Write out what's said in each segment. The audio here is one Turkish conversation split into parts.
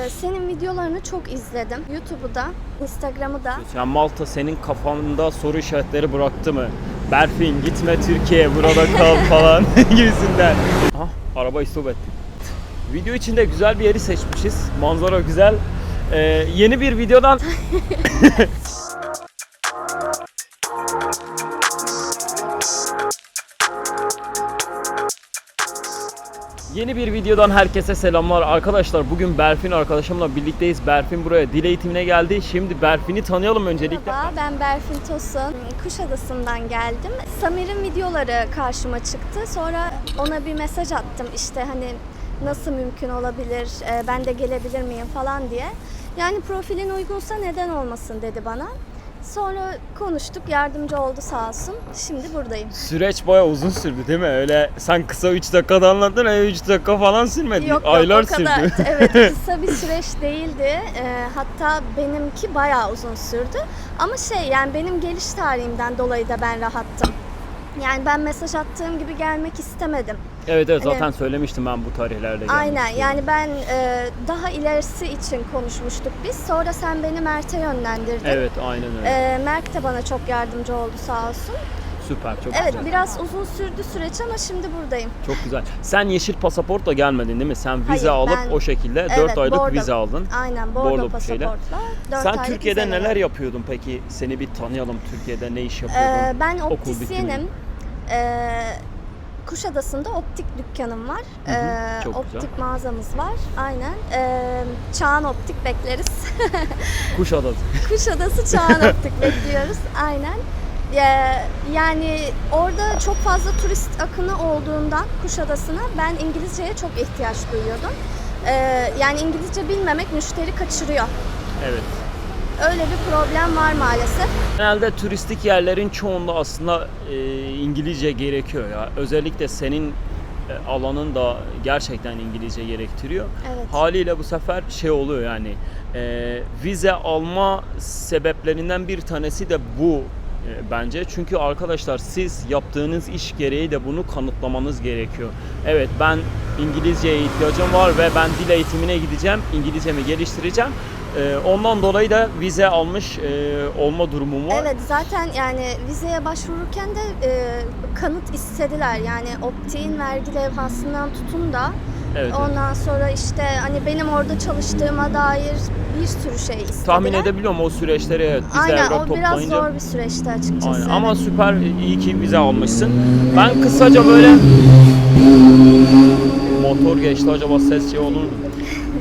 Ee, Senin videolarını çok izledim. YouTube'u da, Instagram'ı da. Yani Malta senin kafanda soru işaretleri bıraktı mı? Berfin gitme Türkiye burada kal falan gibisinden. Aha araba istop etti. Video içinde güzel bir yeri seçmişiz. Manzara güzel. Ee, yeni bir videodan Yeni bir videodan herkese selamlar arkadaşlar. Bugün Berfin arkadaşımla birlikteyiz. Berfin buraya dil eğitimine geldi. Şimdi Berfin'i tanıyalım öncelikle. Merhaba, ben Berfin Tosun. Kuşadası'ndan geldim. Samir'in videoları karşıma çıktı. Sonra ona bir mesaj attım. İşte hani nasıl mümkün olabilir, e, ben de gelebilir miyim falan diye. Yani profilin uygunsa neden olmasın dedi bana. Sonra konuştuk, yardımcı oldu sağ olsun. Şimdi buradayım. Süreç baya uzun sürdü değil mi? Öyle sen kısa 3 dakikada anlattın, 3 dakika falan sürmedi. Yok Aylar yok o kadar. sürdü. Evet kısa bir süreç değildi. Ee, hatta benimki bayağı uzun sürdü. Ama şey yani benim geliş tarihimden dolayı da ben rahattım. Yani ben mesaj attığım gibi gelmek istemedim. evet evet Hani- zaten söylemiştim ben bu tarihlerde Aynen yani ben e, daha ilerisi için konuşmuştuk biz. Sonra sen beni Mert'e yönlendirdin. Evet aynen öyle. Ee, Mert de bana çok yardımcı oldu sağ olsun. Süper çok Evet güzel. biraz uzun sürdü süreç ama şimdi buradayım. Çok güzel. Sen yeşil pasaportla gelmedin değil mi? Sen vize Hayır, alıp ben- o şekilde 4 Evet, aylık bordo. vize aldın. Aynen Bordo bordo pasaportla. dört Sen aylık Türkiye'de neler yapıyordun peki? Seni bir tanıyalım. Türkiye'de ne iş yapıyordun? Ee, ben Okul optisyenim. bitimini. Ee, Kuşadası'nda optik dükkanım var. Hı hı, Ee, çok optik güzel. mağazamız var. Aynen. Ee, Çağan Optik bekleriz. Kuşadası. Kuşadası Çağan Optik bekliyoruz. Aynen. Ee, yani orada çok fazla turist akını olduğundan Kuşadası'na ben İngilizceye çok ihtiyaç duyuyordum. Ee, yani İngilizce bilmemek müşteri kaçırıyor. Evet. Öyle bir problem var maalesef. Genelde turistik yerlerin çoğunda aslında e, İngilizce gerekiyor ya. Özellikle senin e, alanın da gerçekten İngilizce gerektiriyor. Evet. Haliyle bu sefer şey oluyor yani e, vize alma sebeplerinden bir tanesi de bu e, bence. Çünkü arkadaşlar siz yaptığınız iş gereği de bunu kanıtlamanız gerekiyor. Evet ben İngilizceye ihtiyacım var ve ben dil eğitimine gideceğim. İngilizcemi geliştireceğim. E, ondan dolayı da vize almış e, olma durumum var. Evet zaten yani vizeye başvururken de e, kanıt istediler. Yani optiğin vergi levhasından tutun da Evet, evet. ondan sonra işte hani benim orada çalıştığıma dair bir sürü şey istediler. Tahmin edebiliyorum o süreçleri evet, vize Aynen o biraz toplayınca. zor bir süreçti açıkçası. Aynen. Ama Evet. süper iyi ki vize almışsın. Ben kısaca böyle motor geçti acaba ses şey olur mu?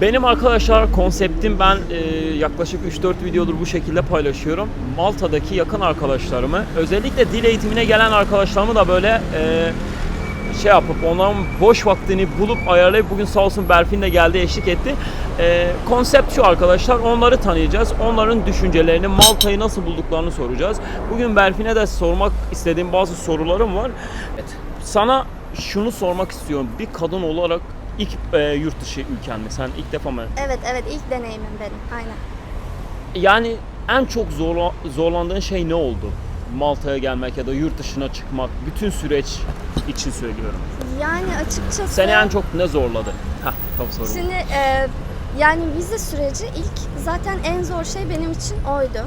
Benim arkadaşlar konseptim ben e, yaklaşık 3-4 videodur bu şekilde paylaşıyorum. Malta'daki yakın arkadaşlarımı özellikle dil eğitimine gelen arkadaşlarımı da böyle e, şey yapıp onların boş vaktini bulup ayarlayıp bugün sağ olsun Berfin de geldi eşlik etti. E, konsept şu arkadaşlar onları tanıyacağız. Onların düşüncelerini Malta'yı nasıl bulduklarını soracağız. Bugün Berfin'e de sormak istediğim bazı sorularım var. Evet. Sana şunu sormak istiyorum. Bir kadın olarak ilk e, yurt dışı ülken mi? Sen ilk defa mı? Evet evet ilk deneyimim benim aynen. Yani en çok zorla, zorlandığın şey ne oldu? Malta'ya gelmek ya da yurt dışına çıkmak. Bütün süreç için söylüyorum. Yani açıkçası Seni en çok ne zorladı? Heh, tam soru. Şimdi e, yani vize süreci ilk zaten en zor şey benim için oydu.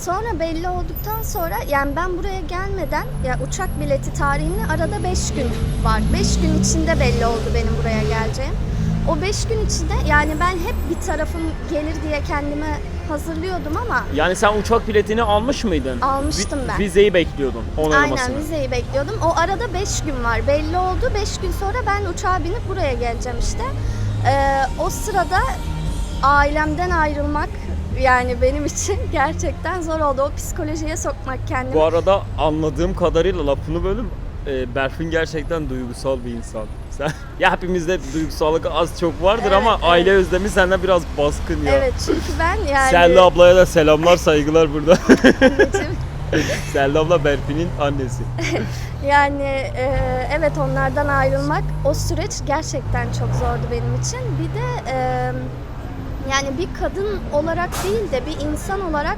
Sonra belli olduktan sonra yani ben buraya gelmeden ya uçak bileti tarihinin arada 5 gün var. 5 gün içinde belli oldu benim buraya geleceğim. O 5 gün içinde yani ben hep bir tarafım gelir diye kendimi hazırlıyordum ama Yani sen uçak biletini almış mıydın? Almıştım Vi- ben. Vizeyi bekliyordun onaylamasını. aynen vizeyi bekliyordum. O arada 5 gün var. Belli oldu. 5 gün sonra ben uçağa binip buraya geleceğim işte. Ee, o sırada ailemden ayrılmak yani benim için gerçekten zor oldu. O psikolojiye sokmak kendimi. Bu arada anladığım kadarıyla lafını bölüm. e, Berfin gerçekten duygusal bir insan. Sen, ya hepimizde duygusallık az çok vardır Evet, ama evet. aile özlemi sende biraz baskın ya. Evet çünkü ben yani Selda ablaya da selamlar saygılar burada. Selda abla Berfin'in annesi. yani e, evet onlardan ayrılmak o süreç gerçekten çok zordu benim için. Bir de e, yani bir kadın olarak değil de bir insan olarak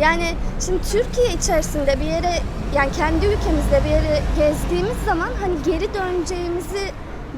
yani şimdi Türkiye içerisinde bir yere yani kendi ülkemizde bir yere gezdiğimiz zaman hani geri döneceğimizi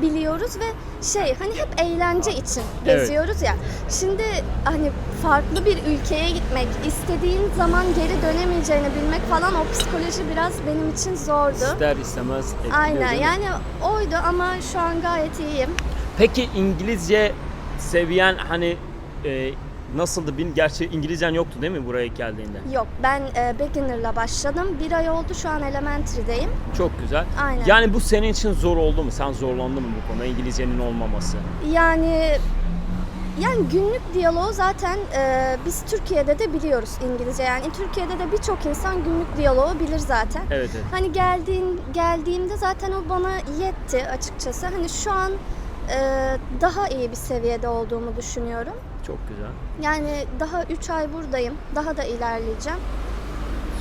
biliyoruz ve şey hani hep eğlence için Evet. geziyoruz ya. Şimdi hani farklı bir ülkeye gitmek, istediğin zaman geri dönemeyeceğini bilmek falan o psikoloji biraz benim için zordu. İster istemez etkiliyor Aynen yani oydu ama şu an gayet iyiyim. Peki İngilizce seviyen hani e, nasıldı? Bil- Gerçi İngilizcen yoktu değil mi buraya geldiğinde? Yok ben e, beginner'la başladım. Bir ay oldu şu an elementary'deyim. Çok güzel. Aynen. Yani bu senin için zor oldu mu? Sen zorlandın mı bu konuda İngilizcenin olmaması? Yani yani günlük diyaloğu zaten e, biz Türkiye'de de biliyoruz İngilizce. Yani Türkiye'de de birçok insan günlük diyaloğu bilir zaten. Evet evet. Hani geldiğin geldiğimde zaten o bana yetti açıkçası. Hani şu an e, daha iyi bir seviyede olduğumu düşünüyorum. Çok güzel. Yani daha 3 ay buradayım. Daha da ilerleyeceğim.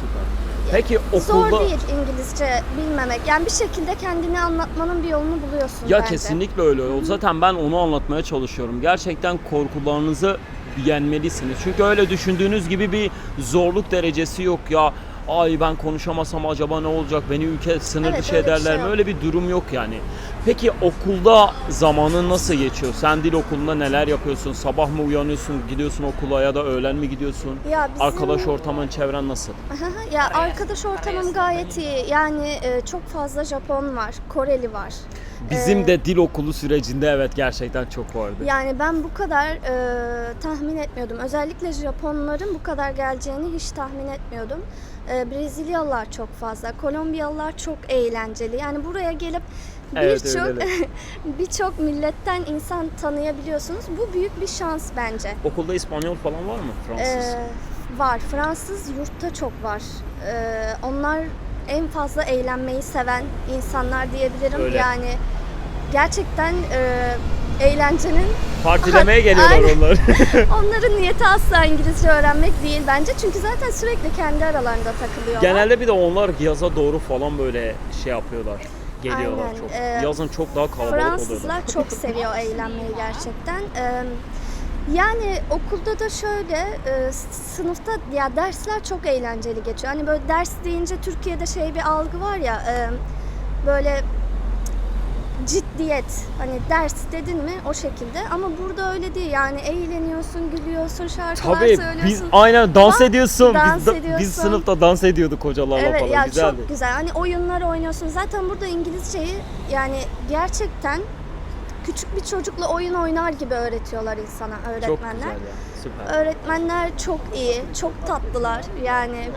Süper. Peki Zor okulda değil İngilizce bilmemek. Yani bir şekilde kendini anlatmanın bir yolunu buluyorsun Ya bence. kesinlikle öyle oldu. Zaten ben onu anlatmaya çalışıyorum. Gerçekten korkularınızı yenmelisiniz. Çünkü öyle düşündüğünüz gibi bir zorluk derecesi yok ya. Ay ben konuşamasam acaba ne olacak? Beni ülke sınır Evet, dışı ederler şey mi? Öyle bir durum yok yani. Peki okulda zamanın nasıl geçiyor? Sen dil okulunda neler yapıyorsun? Sabah mı uyanıyorsun, gidiyorsun okula ya da öğlen mi gidiyorsun? Ya bizim- Arkadaş ortamın, çevren nasıl? Ya arkadaş ortamım gayet iyi. Yani e, çok fazla Japon var, Koreli var. Bizim Ee, de dil okulu sürecinde evet gerçekten çok vardı. Yani ben bu kadar e, tahmin etmiyordum. Özellikle Japonların bu kadar geleceğini hiç tahmin etmiyordum. E, Brezilyalılar çok fazla, Kolombiyalılar çok eğlenceli. Yani buraya gelip Evet, birçok öyle birçok milletten insan tanıyabiliyorsunuz. Bu büyük bir şans bence. Okulda İspanyol falan var mı? Fransız? Ee, var. Fransız yurtta çok var. Ee, onlar en fazla eğlenmeyi seven insanlar diyebilirim. Öyle. Yani gerçekten e, eğlencenin Partilemeye geliyorlar Aynen. onlar. onların niyeti asla İngilizce öğrenmek değil bence. Çünkü zaten sürekli kendi aralarında takılıyorlar. Genelde bir de onlar yaza doğru falan böyle şey yapıyorlar. Geliyorlar Aynen, çok. ee, Yazın çok daha kalabalık oluyorlar. Fransızlar çok seviyor eğlenmeyi gerçekten. Ee, yani okulda da şöyle e, sınıfta ya dersler çok eğlenceli geçiyor. Hani böyle ders deyince Türkiye'de şey bir algı var ya e, böyle ciddiyet hani ders dedin mi o şekilde ama burada öyle değil yani eğleniyorsun gülüyorsun şarkılar Tabii söylüyorsun. biz aynen dans ediyorsun. dans biz, ediyorsun. biz sınıfta dans ediyorduk hocalarla Evet falan ya güzeldi. çok güzel. Hani oyunlar oynuyorsun. Zaten burada İngilizceyi yani gerçekten küçük bir çocukla oyun oynar gibi öğretiyorlar insana Çok öğretmenler. güzel ya. Süper. Öğretmenler çok iyi, çok tatlılar. Yani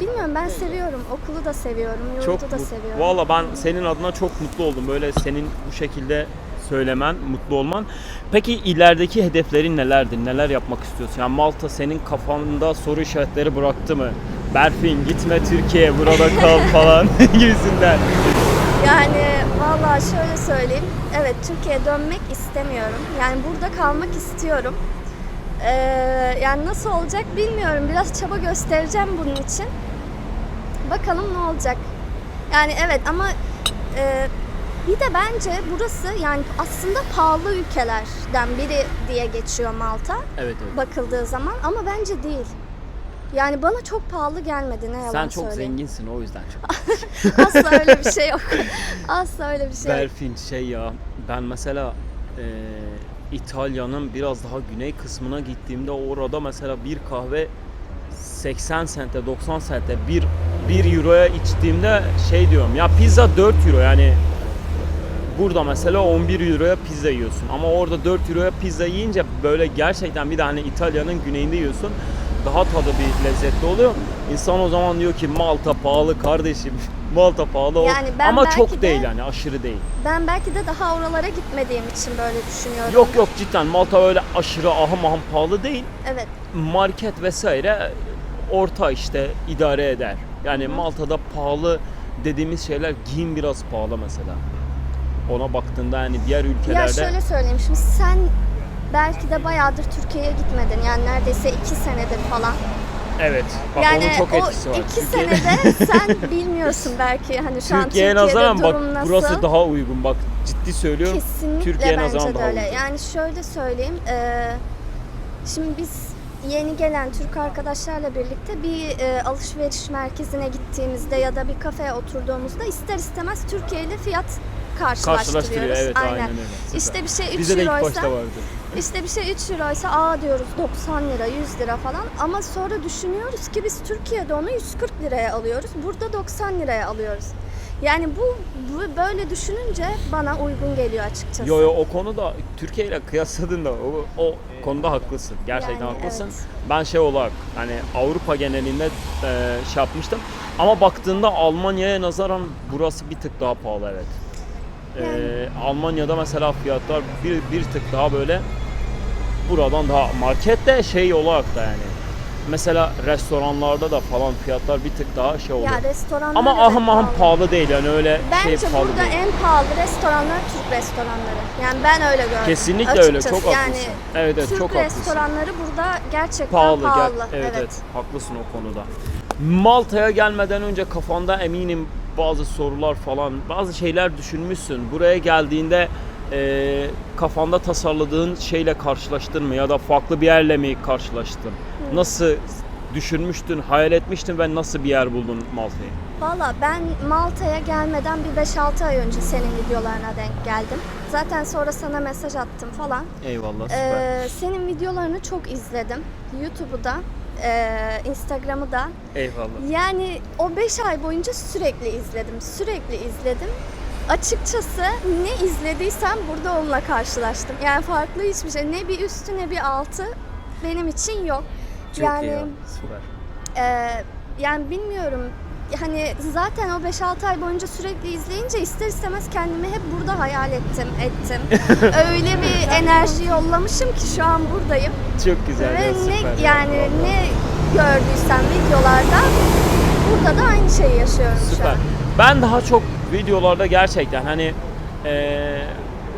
bilmiyorum ben seviyorum. Okulu da seviyorum, yurdu Çok da mut- seviyorum. Valla ben senin adına çok mutlu oldum. Böyle senin bu şekilde söylemen, mutlu olman. Peki ilerideki hedeflerin nelerdir? Neler yapmak istiyorsun? Yani Malta senin kafanda soru işaretleri bıraktı mı? Berfin gitme Türkiye burada kal falan gibisinden. Yani valla şöyle söyleyeyim. Evet Türkiye'ye dönmek istemiyorum. Yani burada kalmak istiyorum. Ee, yani nasıl olacak bilmiyorum. Biraz çaba göstereceğim bunun için. Bakalım ne olacak. Yani evet ama e, bir de bence burası yani aslında pahalı ülkelerden biri diye geçiyor Malta Evet evet. bakıldığı zaman ama bence değil. Yani bana çok pahalı gelmedi ne yalan Sen çok söyleyeyim. zenginsin o yüzden çok. Asla öyle bir şey yok. Asla öyle bir şey yok. Berfin şey ya ben mesela e, İtalya'nın biraz daha güney kısmına gittiğimde orada mesela bir kahve 80 sente 90 sente bir 1 euroya içtiğimde şey diyorum ya pizza 4 euro yani burada mesela 11 euroya pizza yiyorsun ama orada 4 euroya pizza yiyince böyle gerçekten bir de hani İtalya'nın güneyinde yiyorsun daha tadı bir lezzetli oluyor. İnsan o zaman diyor ki Malta pahalı kardeşim. Malta pahalı Yani ben ama çok de- değil yani aşırı değil. Ben belki de daha oralara gitmediğim için böyle düşünüyorum. Yok yok cidden Malta öyle aşırı ahım ahım pahalı değil. Evet. Market vesaire orta işte idare eder. Yani Malta'da pahalı dediğimiz şeyler giyim biraz pahalı mesela. Ona baktığında yani diğer ülkelerde Ya şöyle söyleyeyim şimdi sen belki de bayağıdır Türkiye'ye gitmedin. Yani neredeyse iki senedir falan. evet bak yani onun çok o etkisi var. iki Türkiye- senede sen bilmiyorsun belki hani şu an Türkiye'ye Türkiye'de nazaran bak durum nasıl. burası daha uygun bak ciddi söylüyorum. Kesinlikle Türkiye'ye bence nazaran de daha öyle. uygun. Yani şöyle söyleyeyim. eee, şimdi biz yeni gelen Türk arkadaşlarla birlikte bir e, alışveriş merkezine gittiğimizde ya da bir kafeye oturduğumuzda ister istemez Türkiye ile fiyat karşılaştırıyoruz. Karşılaştırıyor evet aynen, öyle. Süper. İşte bir şey 3 Bizde de ilk euroysa başta vardı. İşte bir şey 3 euroysa aa diyoruz 90 lira 100 lira falan ama sonra düşünüyoruz ki biz Türkiye'de onu 140 liraya alıyoruz. Burada 90 liraya alıyoruz. Yani bu, bu böyle düşününce bana uygun geliyor açıkçası. Yo yo o konuda Türkiye ile kıyasladığında o, o konuda haklısın. Gerçekten Yani, haklısın. evet. Ben şey olarak hani Avrupa genelinde e, şey yapmıştım. Ama baktığında Almanya'ya nazaran burası bir tık daha pahalı evet. E, Yani. Almanya'da mesela fiyatlar bir, bir tık daha böyle buradan daha markette şey olarak da yani. Mesela restoranlarda da falan fiyatlar bir tık daha şey oluyor. Ya restoranlar Ama evet ahım ahım pahalı. pahalı değil yani öyle Bence şey pahalı burada değil. en pahalı restoranlar Türk restoranları. Yani ben öyle gördüm. Kesinlikle öyle çok Açıkçası. haklısın. Yani evet evet Türk çok haklısın. restoranları burada gerçekten pahalı. pahalı. gel- evet, evet haklısın o konuda. Malta'ya gelmeden önce kafanda eminim bazı sorular falan, bazı şeyler düşünmüşsün. Buraya geldiğinde e, kafanda tasarladığın şeyle karşılaştın mı ya da farklı bir yerle mi karşılaştın? Nasıl düşünmüştün, hayal etmiştin ve nasıl bir yer buldun Malta'yı? Valla ben Malta'ya gelmeden bir 5-6 ay önce senin videolarına denk geldim. Zaten sonra sana mesaj attım falan. Eyvallah süper. Ee, senin videolarını çok izledim. YouTube'u da, e, Instagram'ı da. Eyvallah. Yani o 5 ay boyunca sürekli izledim. Sürekli izledim. Açıkçası ne izlediysem burada onunla karşılaştım. Yani farklı hiçbir şey. Ne bir üstü ne bir altı benim için yok. Çok yani iyi süper. e, yani bilmiyorum. Hani zaten o 5-6 ay boyunca sürekli izleyince ister istemez kendimi hep burada hayal ettim, ettim. Öyle bir enerji yollamışım ki şu an buradayım. Çok güzel Ve ya, ne ya, yani vallahi. ne gördüysem videolarda burada da aynı şeyi yaşıyorum şu Süper. an. Ben daha çok videolarda gerçekten hani eee,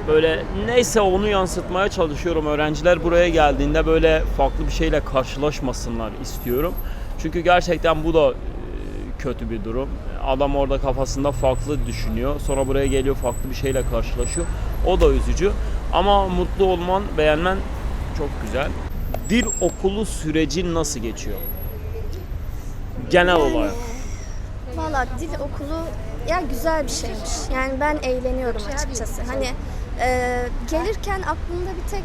böyle neyse onu yansıtmaya çalışıyorum. Öğrenciler buraya geldiğinde böyle farklı bir şeyle karşılaşmasınlar istiyorum. Çünkü gerçekten bu da kötü bir durum. Adam orada kafasında farklı düşünüyor. Sonra buraya geliyor farklı bir şeyle karşılaşıyor. O da üzücü. Ama mutlu olman, beğenmen çok güzel. Dil okulu sürecin nasıl geçiyor? Genel olarak. Valla dil okulu ya güzel bir şeymiş. Yani ben eğleniyorum açıkçası. Hani e, gelirken aklımda bir tek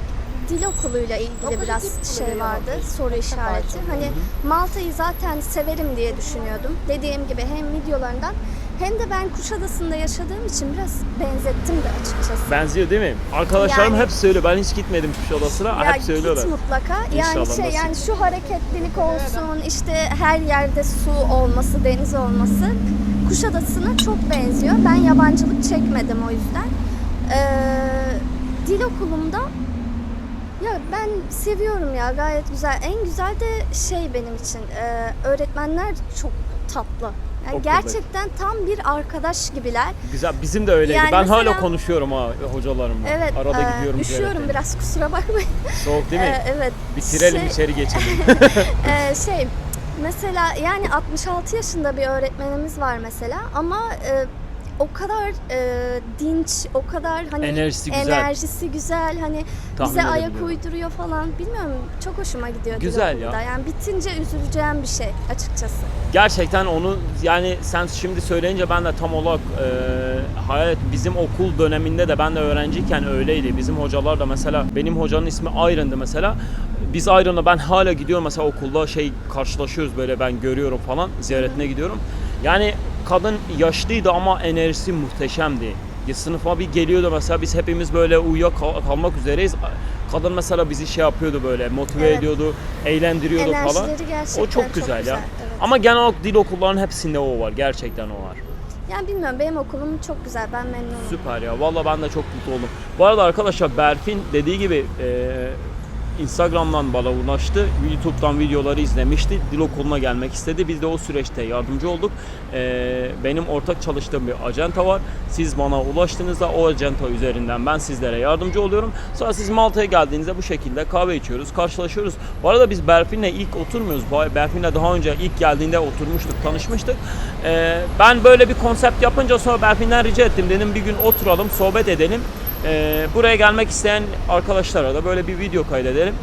dil okuluyla ilgili biraz şey vardı, soru işareti. Hani Malta'yı zaten severim diye düşünüyordum. Dediğim gibi hem videolarından hem de ben Kuşadası'nda yaşadığım için biraz benzettim de açıkçası. Benziyor değil mi? Arkadaşlarım Yani- hep söylüyor. Ben hiç gitmedim Kuşadası'na. Ya hep söylüyorlar. git mutlaka. İnşallah, Yani şey nasip. yani şu hareketlilik olsun, işte her yerde su olması, deniz olması Kuşadası'na çok benziyor. Ben yabancılık çekmedim o yüzden. Ee, dil okulumda ya ben seviyorum ya gayet güzel. En güzel de şey benim için e, öğretmenler çok tatlı. Yani Okuldaki. gerçekten tam bir arkadaş gibiler. Güzel. Bizim de öyleydi. Yani ben hala mesela- konuşuyorum ha hocalarımla. Evet. Arada e, gidiyorum üşüyorum ziyarete. biraz kusura bakmayın. Soğuk değil mi? Ee, evet. Bitirelim Şey- içeri geçelim. Ee, şey mesela yani 66 yaşında bir öğretmenimiz var mesela ama e, o kadar e, dinç, o kadar hani Enerjisi güzel. enerjisi güzel hani Tahmin bize ayak edebiliyorum. uyduruyor falan. Bilmiyorum çok hoşuma gidiyor. Güzel ya. Yani bitince üzüleceğim bir şey açıkçası. Gerçekten onu yani sen şimdi söyleyince ben de tam olarak e, hayal et. Bizim okul döneminde de ben de öğrenciyken öyleydi. Bizim hocalar da mesela benim hocanın ismi Ayrın'dı mesela. Biz Ayrın'la ben hala gidiyorum mesela okulda şey karşılaşıyoruz böyle ben görüyorum falan ziyaretine gidiyorum. Yani kadın yaşlıydı ama enerjisi muhteşemdi. Ya sınıfa bir geliyordu mesela biz hepimiz böyle uyuya kal- kalmak üzereyiz. Kadın mesela bizi şey yapıyordu böyle motive Evet. ediyordu, eğlendiriyordu falan. Enerjileri gerçekten O çok güzel, ya. evet. Ama genel olarak dil okullarının hepsinde o var. Gerçekten o var. Yani bilmiyorum benim okulum çok güzel. Ben memnunum. Süper ya. Valla ben de çok mutlu oldum. Bu arada arkadaşlar Berfin dediği gibi e, Instagram'dan bana ulaştı. YouTube'dan videoları izlemişti. Dil okuluna gelmek istedi. Biz de o süreçte yardımcı olduk. E, benim ortak çalıştığım bir acenta var. Siz bana ulaştığınızda o acenta üzerinden ben sizlere yardımcı oluyorum. Sonra siz Malta'ya geldiğinizde bu şekilde kahve içiyoruz, karşılaşıyoruz. Bu arada biz Berfin'le ilk oturmuyoruz. Berfin'le daha önce ilk geldiğinde oturmuştuk, tanışmıştık. E, ben böyle bir konsept yapınca sonra Berfin'den rica ettim. Dedim bir gün oturalım, sohbet edelim. Ee, buraya gelmek isteyen arkadaşlara da böyle bir video kaydedelim.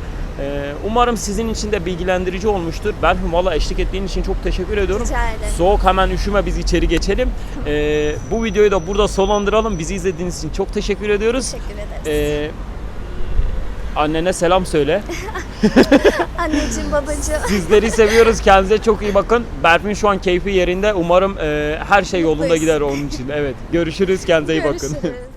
Ee, umarım sizin için de bilgilendirici olmuştur. Ben Valla eşlik ettiğin için çok teşekkür ediyorum. Rica ederim. Soğuk hemen üşüme biz içeri geçelim. Ee, bu videoyu da burada sonlandıralım. Bizi izlediğiniz için çok teşekkür ediyoruz. Teşekkür ederiz. Ee, annene selam söyle. Anneciğim, babacığım. Sizleri seviyoruz. Kendinize çok iyi bakın. Berfin şu an keyfi yerinde. Umarım e, her şey yolunda Mutluyuz. gider onun için. Evet. Görüşürüz. Kendinize iyi bakın. Görüşürüz.